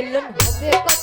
villain, a big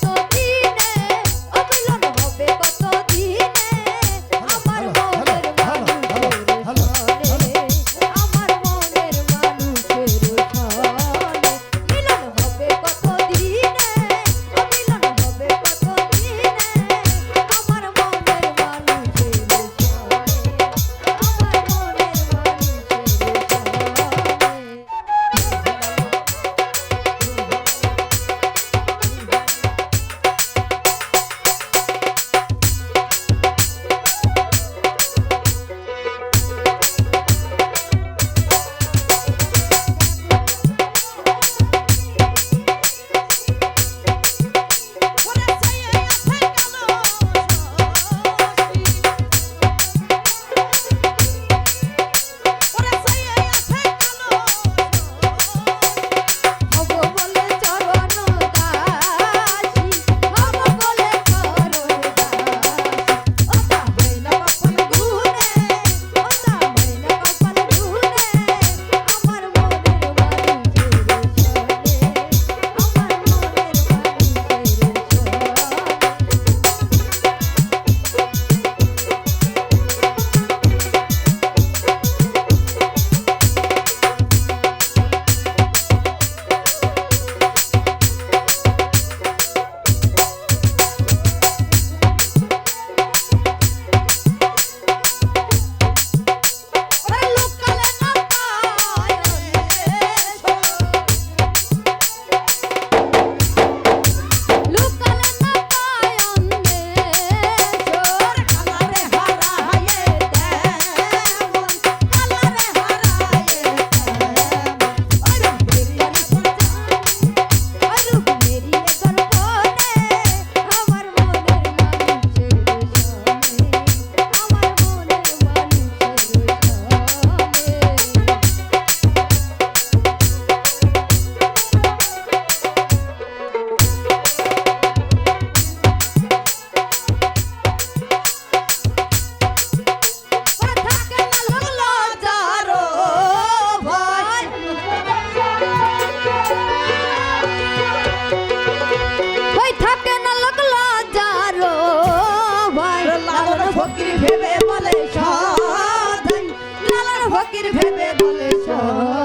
ফকির ভেবে বলে সদাই লালার ফকির ভেবে বলে সদাই